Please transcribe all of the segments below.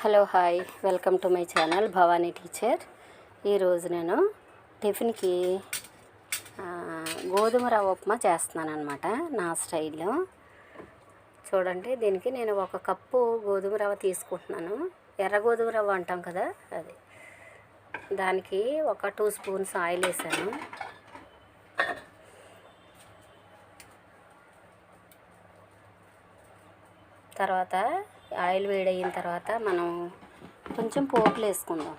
Hello hi welcome to my channel Bhavani teacher. ఈరోజు నేను టిఫిన్కి గోధుమ రవ్వ ఉప్మా చేస్తున్నాను అనమాట నా స్టైల్లో. చూడండి దీనికి నేను ఒక కప్పు గోధుమ రవ్వ తీసుకుంటున్నాను. ఎర్ర గోధుమ రవ్వ అంటాం కదా అది. దానికి ఒక టూ స్పూన్స్ ఆయిల్ వేసాను. తర్వాత ఆయిల్ వేడయిన తర్వాత మనం కొంచెం పోపులు వేసుకుందాం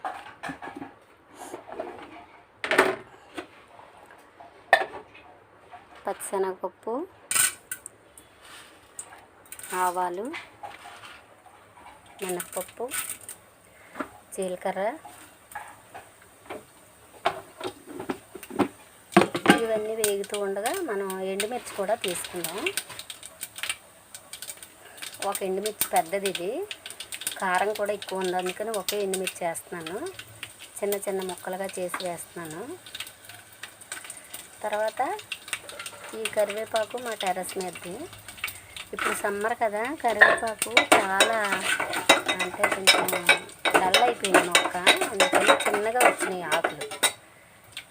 పచ్చిశనగపప్పు ఆవాలు మినప్పప్పు జీలకర్ర ఇవన్నీ వేగుతూ ఉండగా మనం ఎండుమిర్చి కూడా తీసుకుందాం. ఒక ఎండుమిర్చి పెద్దది ఇది. కారం కూడా ఎక్కువ ఉంది. అందుకని ఒకే ఎండుమిర్చి వేస్తున్నాను. చిన్న చిన్న ముక్కలుగా చేసి వేస్తున్నాను. తర్వాత ఈ కరివేపాకు మా టెర్రస్ మీదది. ఇప్పుడు సమ్మర్ కదా కరివేపాకు చాలా అంటే కొంచెం డల్ అయిపోయింది మొక్క. అందుకని చిన్నగా వచ్చినాయి ఆకులు.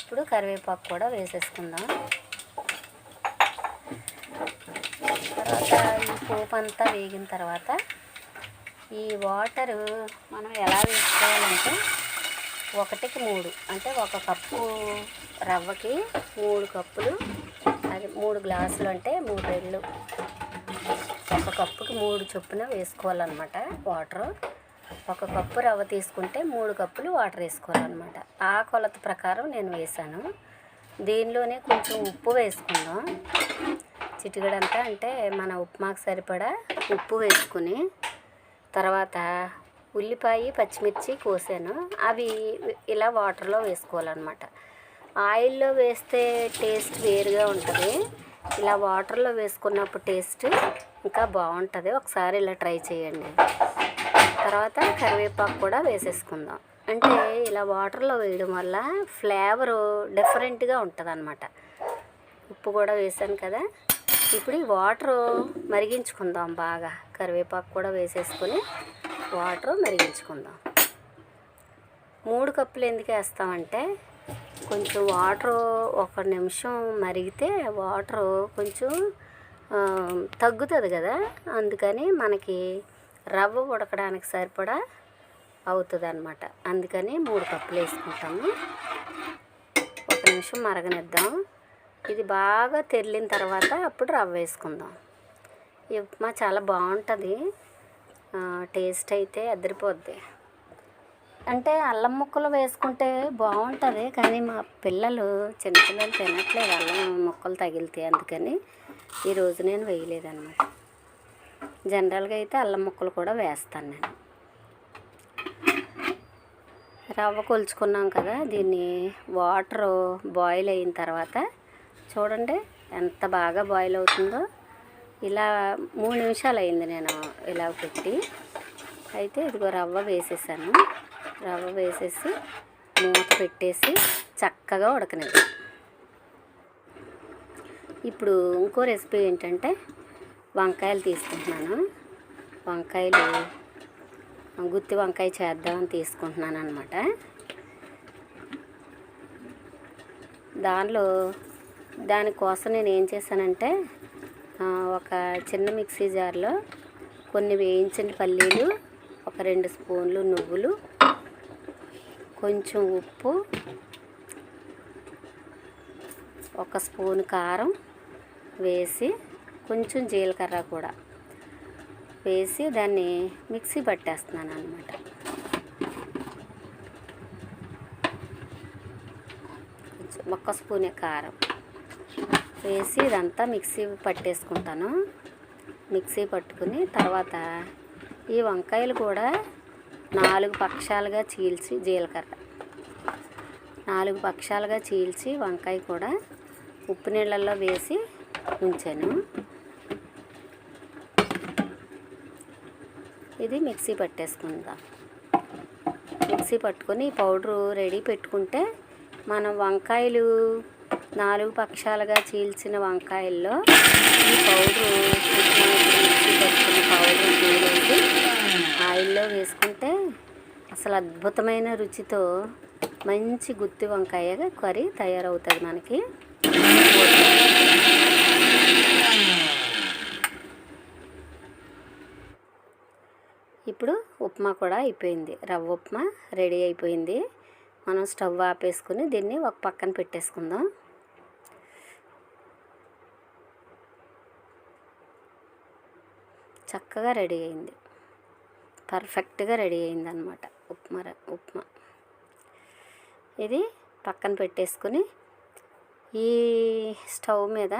ఇప్పుడు కరివేపాకు కూడా వేసేసుకుందాం. తర్వాత పోపు అంతా వేగిన తర్వాత ఈ వాటరు మనం ఎలా వేసుకోవాలంటే ఒకటికి మూడు అంటే ఒక కప్పు రవ్వకి మూడు కప్పులు అది మూడు గ్లాసులు అంటే మూడు రెళ్ళు ఒక కప్పుకి మూడు చొప్పున వేసుకోవాలన్నమాట వాటర్. ఒక కప్పు రవ్వ తీసుకుంటే మూడు కప్పులు వాటర్ వేసుకోవాలన్నమాట. ఆ కొలత ప్రకారం నేను వేసాను దీనిలోనే కొంచెం ఉప్పు వేసుకుందాం. చిటికడంతా అంటే మన ఉప్మాకు సరిపడా ఉప్పు వేసుకుని తర్వాత ఉల్లిపాయ పచ్చిమిర్చి కోసాను. అవి ఇలా వాటర్లో వేసుకోవాలన్నమాట. ఆయిల్లో వేస్తే టేస్ట్ వేరుగా ఉంటుంది. ఇలా వాటర్లో వేసుకున్నప్పుడు టేస్ట్ ఇంకా బాగుంటుంది. ఒకసారి ఇలా ట్రై చేయండి. తర్వాత కరివేపాకు కూడా వేసేసుకుందాం. అంటే ఇలా వాటర్లో వేయడం వల్ల ఫ్లేవరు డిఫరెంట్గా ఉంటుంది అన్నమాట ఉప్పు కూడా వేసాను కదా. ఇప్పుడు ఈ వాటర్ మరిగించుకుందాం బాగా. కరివేపాకు కూడా వేసేసుకొని వాటర్ మరిగించుకుందాం. మూడు కప్పులు ఎందుకు వేస్తామంటే కొంచెం వాటర్ ఒక నిమిషం మరిగితే వాటర్ కొంచెం తగ్గుతుంది కదా. అందుకని మనకి రవ్వ ఉడకడానికి సరిపడా అవుతుంది అనమాట అందుకని మూడు కప్పులు వేసుకుంటాము. ఒక నిమిషం మరగనిద్దాం. ఇది బాగా తెరిలిన తర్వాత అప్పుడు రవ్వ వేసుకుందాం. ఈ ఉప్మా చాలా బాగుంటుంది. టేస్ట్ అయితే అదిరిపోద్ది. అంటే అల్లం ముక్కలు వేసుకుంటే బాగుంటుంది కానీ మా పిల్లలు చిన్నపిల్లలు తినట్లేదు అల్లం ముక్కలు తగిలితే అందుకని ఈరోజు నేను వేయలేదన్నమాట. జనరల్గా అయితే అల్లం ముక్కలు కూడా వేస్తాను నేను. రవ్వ కొలుచుకున్నాం కదా దీన్ని వాటర్ బాయిల్ అయిన తర్వాత చూడండి ఎంత బాగా బాయిల్ అవుతుందో. ఇలా మూడు నిమిషాలు అయింది నేను ఇలా పెట్టి. అయితే ఇదిగో రవ్వ వేసేసాను. రవ్వ వేసేసి మూత పెట్టేసి చక్కగా ఉడకనేది ఇప్పుడు ఇంకో రెసిపీ ఏంటంటే వంకాయలు తీసుకుంటున్నాను. వంకాయలు గుత్తి వంకాయ చేద్దామని తీసుకుంటున్నాను అనమాట దానిలో దానికోసం నేను ఏం చేశానంటే ఒక చిన్న మిక్సీ జార్లో కొన్ని వేయించిన పల్లీలు ఒక రెండు స్పూన్లు నువ్వులు కొంచెం ఉప్పు ఒక స్పూన్ కారం వేసి కొంచెం జీలకర్ర కూడా వేసి దాన్ని మిక్సీ పట్టేస్తున్నాను అనమాట ఒక్క స్పూనే కారం. వేసి ఇదంతా మిక్సీ పట్టేసుకుంటాను. మిక్సీ పట్టుకుని తర్వాత ఈ వంకాయలు కూడా నాలుగు పక్షాలుగా చీల్చి జీలకర్ర. నాలుగు పక్షాలుగా చీల్చి వంకాయ కూడా ఉప్పు నీళ్ళల్లో వేసి ఉంచాను. ఇది మిక్సీ పట్టేసుకుందాం. మిక్సీ పట్టుకొని పౌడరు రెడీ పెట్టుకుంటే మనం వంకాయలు నాలుగు పక్షాలుగా చీల్చిన వంకాయల్లో ఈ పౌడరు పౌడర్ వేసి ఆయిల్లో వేసుకుంటే అసలు అద్భుతమైన రుచితో మంచి గుత్తి వంకాయ కర్రీ తయారవుతుంది మనకి. ఇప్పుడు ఉప్మా కూడా అయిపోయింది. రవ్వ ఉప్మా రెడీ అయిపోయింది. మనం స్టవ్ ఆపేసుకుని దీన్ని ఒక పక్కన పెట్టేసుకుందాం. చక్కగా రెడీ అయింది. పర్ఫెక్ట్గా రెడీ అయింది అనమాట ఉప్మా ర- ఉప్మా. ఇది పక్కన పెట్టేసుకుని ఈ స్టవ్ మీద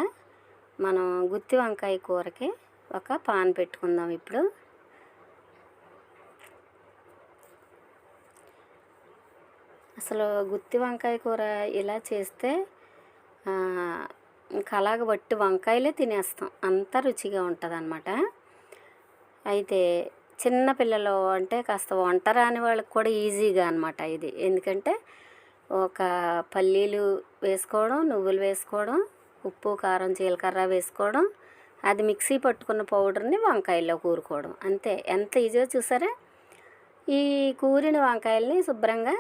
మనం గుత్తి వంకాయ కూరకి ఒక పాన్ పెట్టుకుందాం ఇప్పుడు. అసలు గుత్తి వంకాయ కూర ఇలా చేస్తే ఇంకా అలాగ బట్టి వంకాయలే తినేస్తాం. అంత రుచిగా ఉంటుంది అనమాట అయితే చిన్న పిల్లలు అంటే కాస్త వంట రాని వాళ్ళకి కూడా ఈజీగా అనమాట ఇది. ఎందుకంటే ఒక పల్లీలు వేసుకోవడం నువ్వులు వేసుకోవడం ఉప్పు కారం జీలకర్ర వేసుకోవడం అది మిక్సీ పట్టుకున్న పౌడర్ని వంకాయల్లో కూరుకోవడం. అంతే. ఎంత ఈజీగా చూసారా? ఈ కూరిన వంకాయల్ని శుభ్రంగా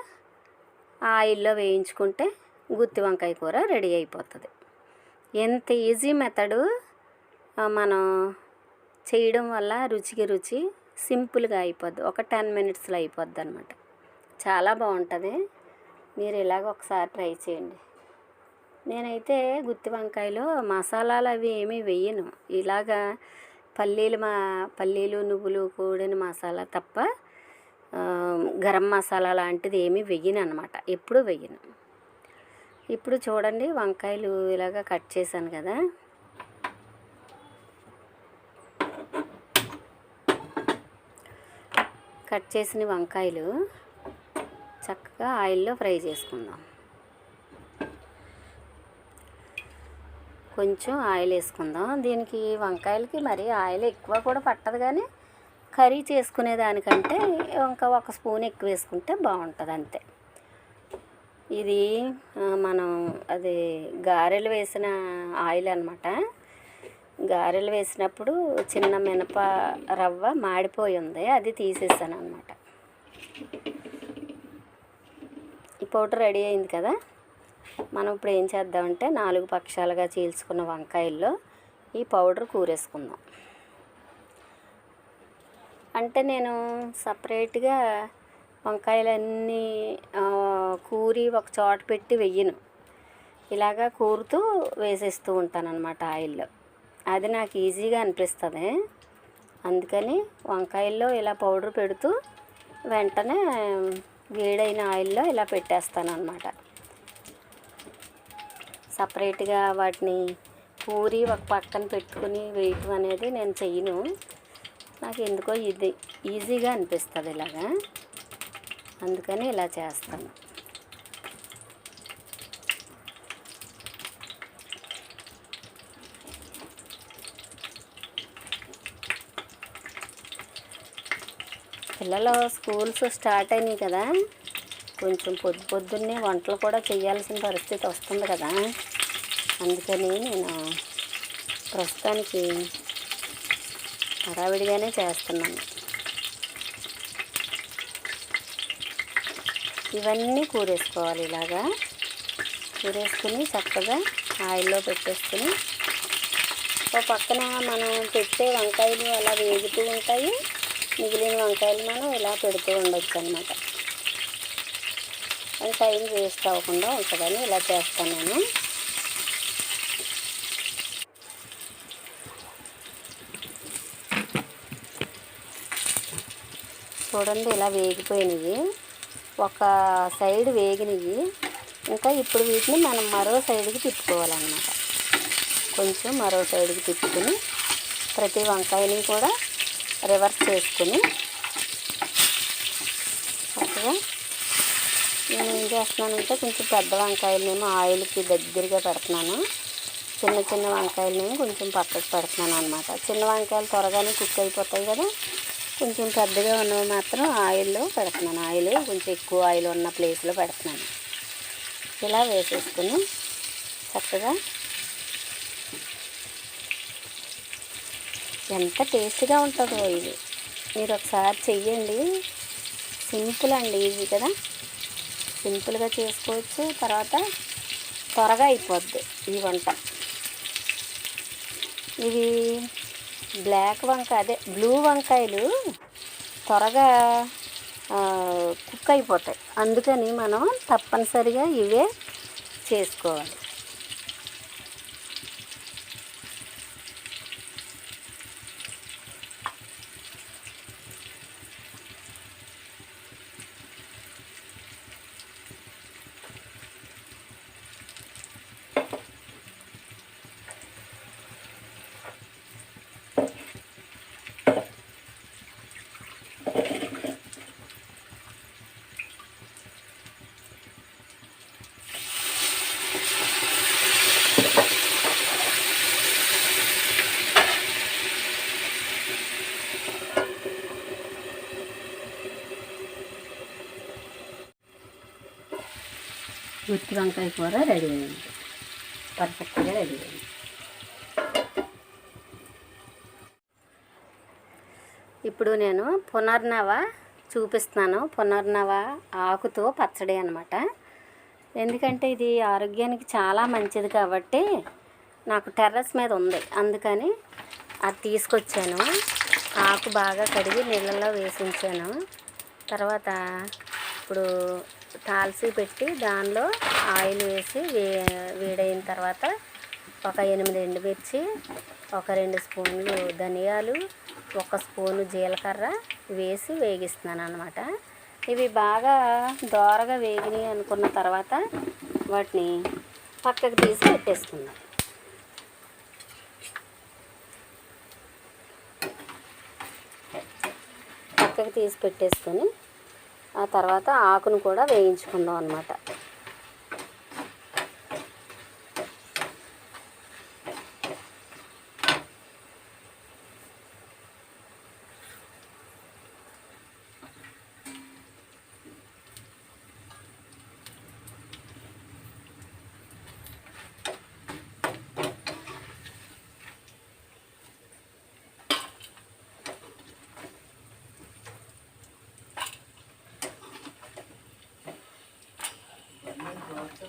ఆయిల్లో వేయించుకుంటే గుత్తి వంకాయ కూర రెడీ అయిపోతుంది. ఎంత ఈజీ మెథడు మనం చేయడం వల్ల రుచికి రుచి సింపుల్గా అయిపోద్ది. ఒక టెన్ మినిట్స్లో అయిపోద్ది అనమాట చాలా బాగుంటుంది. మీరు ఇలాగ ఒకసారి ట్రై చేయండి. నేనైతే గుత్తి వంకాయలో మసాలాలు అవి ఏమీ వేయను. ఇలాగా పల్లీలు మా పల్లీలు నువ్వులు కూడిన మసాలా తప్ప గరం మసాలా లాంటిది ఏమీ వెయ్యను అనమాట ఎప్పుడూ వెయ్యను ఇప్పుడు చూడండి వంకాయలు ఇలాగ కట్ చేశాను కదా. కట్ చేసిన వంకాయలు చక్కగా ఆయిల్లో ఫ్రై చేసుకుందాం. కొంచెం ఆయిల్ వేసుకుందాం. దీనికి వంకాయలకి మరి ఆయిల్ ఎక్కువ కూడా పట్టదు కానీ కర్రీ చేసుకునే దానికంటే ఇంకా ఒక స్పూన్ ఎక్కువ వేసుకుంటే బాగుంటుంది అంతే. ఇది మనం అది గారెలు వేసిన ఆయిల్ అనమాట గారెలు వేసినప్పుడు చిన్న మినప రవ్వ మాడిపోయి ఉంది అది తీసేసాను అనమాట ఈ పౌడర్ రెడీ అయింది కదా? మనం ఇప్పుడు ఏం చేద్దామంటే నాలుగు పక్షాలుగా చీల్చుకున్న వంకాయల్లో ఈ పౌడర్ కూరేసుకుందాం. అంటే నేను సపరేట్గా వంకాయలన్నీ కూరి ఒక చోట పెట్టి వెయ్యను. ఇలాగా కూరుతూ వేసేస్తూ ఉంటాను అనమాట ఆయిల్లో. అది నాకు ఈజీగా అనిపిస్తుంది. అందుకని వంకాయల్లో ఇలా పౌడర్ పెడుతూ వెంటనే వేడైన ఆయిల్లో ఇలా పెట్టేస్తాను అనమాట సపరేట్గా వాటిని పూరి ఒక పక్కన పెట్టుకుని వేయటం అనేది నేను చెయ్యను. నాకు ఎందుకో ఇది ఈజీగా అనిపిస్తుంది ఇలాగా. అందుకని ఇలా చేస్తాను. పిల్లలు స్కూల్స్ స్టార్ట్ అయినాయి కదా. కొంచెం పొద్దు పొద్దున్నే వంటలు కూడా చేయాల్సిన పరిస్థితి వస్తుంది కదా. అందుకని నేను ప్రస్తుతానికి హడావిడిగానే చేస్తున్నాను. ఇవన్నీ కూరేసుకోవాలి ఇలాగా. కూరేసుకుని చక్కగా ఆయిల్లో పెట్టేసుకుని ఓ పక్కన మనం పెట్టే వంకాయలు అలా వేగుతూ ఉంటాయి. మిగిలిన వంకాయలు మనం ఇలా పెడుతూ ఉండొచ్చు అనమాట అది టైం వేస్ట్ అవ్వకుండా ఉంటుందని ఇలా చేస్తాను నేను. చూడండి ఇలా వేగిపోయినవి. ఒక సైడ్ వేగినవి. ఇంకా ఇప్పుడు వీటిని మనం మరో సైడ్కి తిప్పుకోవాలన్నమాట. కొంచెం మరో సైడ్కి తిప్పుకుని ప్రతి వంకాయని కూడా రివర్స్ చేసుకుని చక్కగా నేను ఏం చేస్తున్నానంటే కొంచెం పెద్ద వంకాయలనేమో ఆయిల్కి దగ్గరగా పెడుతున్నాను. చిన్న చిన్న వంకాయలనేమో కొంచెం పక్కకు పెడుతున్నాను అనమాట చిన్న వంకాయలు త్వరగానే కుక్ అయిపోతాయి కదా. కొంచెం పెద్దగా ఉన్నవి మాత్రం ఆయిల్లో పెడుతున్నాను. ఆయిల్ కొంచెం ఎక్కువ ఆయిల్ ఉన్న ప్లేస్లో పెడుతున్నాను. ఇలా వేసేసుకుని చక్కగా ఎంత టేస్ట్గా ఉంటుందో ఇది. మీరు ఒకసారి చెయ్యండి. సింపుల్ అండి ఈజీ కదా. సింపుల్గా చేసుకోవచ్చు. తర్వాత త్వరగా అయిపోద్ది ఈ వంట. ఇవి బ్లాక్ వంకాయ అదే బ్లూ వంకాయలు త్వరగా కుక్ అయిపోతాయి. అందుకని మనం తప్పనిసరిగా ఇవే చేసుకోవాలి. గుత్తి వంకాయ కూర రెడీ అయింది. పర్ఫెక్ట్గా రెడీ అయింది. ఇప్పుడు నేను పునర్నవ చూపిస్తున్నాను. పునర్నవ ఆకుతో పచ్చడి అనమాట ఎందుకంటే ఇది ఆరోగ్యానికి చాలా మంచిది కాబట్టి నాకు టెర్రస్ మీద ఉంది. అందుకని అది తీసుకొచ్చాను. ఆకు బాగా కడిగి నీళ్ళలో వేసి ఉంచాను తర్వాత ఇప్పుడు తాల్సి పెట్టి దానిలో ఆయిల్ వేసి వే వేడైన తర్వాత ఒక ఎనిమిది ఎండుమిర్చి ఒక రెండు స్పూన్లు ధనియాలు ఒక స్పూను జీలకర్ర వేసి వేగిస్తున్నాను అనమాట ఇవి బాగా దోరగా వేగినాయి అనుకున్న తర్వాత వాటిని పక్కకు తీసి పెట్టేసుకుందాం. పక్కకు తీసి పెట్టేసుకొని ఆ తర్వాత ఆకును కూడా వేయించుకుందాం అనమాట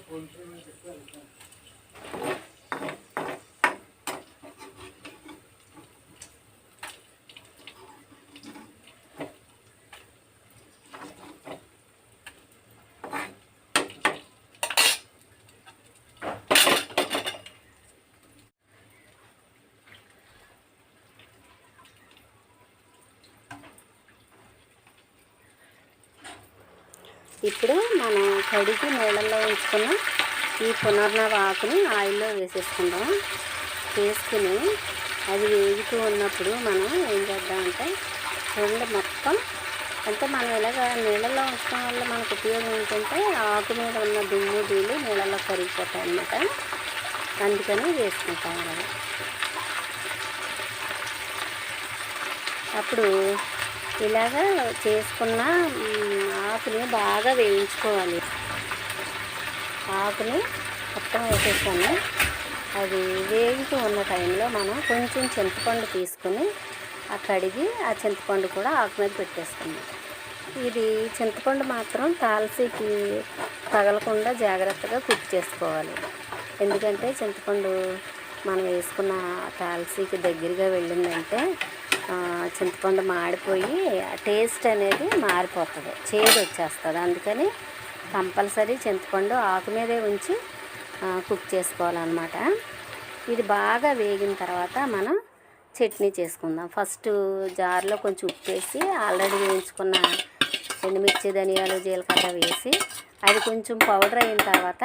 我们知咩叫看一看。ఇప్పుడు మనం కడిగి నీళ్ళల్లో ఉంచుకున్న ఈ పునర్నవ ఆకుని ఆయిల్లో వేసేసుకుందాం. వేసుకుని అది వేగుతూ ఉన్నప్పుడు మనం ఏం చేద్దామంటే రెండు మొత్తం అంటే మనం ఇలాగ నీళ్ళల్లో ఉంచడం వల్ల మనకు ఉపయోగం ఏంటంటే ఆకు మీద ఉన్న దుమ్ము ధూళి నీళ్ళల్లో కరిగిపోతాయి అన్నమాట. అందుకని వేసుకుంటాం అలాగా. అప్పుడు ఇలాగా చేసుకున్న ఆకును బాగా వేయించుకోవాలి. ఆకుని మొత్తం వేసేసాను అది వేగుతూ ఉన్న టైంలో మనం కొంచెం చింతపండు తీసుకుని ఆ కడిగి ఆ చింతపండు కూడా ఆకు మీద పెట్టేసుకున్నాం ఇది చింతపండు మాత్రం తాల్సీకి తగలకుండా జాగ్రత్తగా కుక్ చేసుకోవాలి. ఎందుకంటే చింతపండు మనం వేసుకున్న తాల్సీకి దగ్గరగా వెళ్ళిందంటే చింతపండు మాడిపోయి టేస్ట్ అనేది మారిపోతుంది. చేదు వచ్చేస్తుంది. అందుకని కంపల్సరీ చింతపండు ఆకు మీదే ఉంచి కుక్ చేసుకోవాలన్నమాట. ఇది బాగా వేగిన తర్వాత మనం చట్నీ చేసుకుందాం. ఫస్ట్ జార్లో కొంచెం ఉప్పు వేసి ఆల్రెడీ వేయించుకున్న ఎండుమిర్చి ధనియాలు జీలకర్ర వేసి అది కొంచెం పౌడర్ అయిన తర్వాత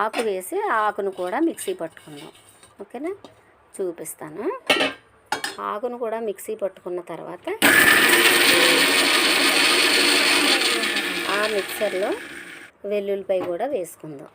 ఆకు వేసి ఆకును కూడా మిక్సీ పట్టుకుందాం. ఓకేనా? చూపిస్తాను. ఆకును కూడా మిక్సీ పట్టుకున్న తర్వాత ఆ మిక్సర్లో వెల్లుల్లిపాయ కూడా వేసుకుందాం.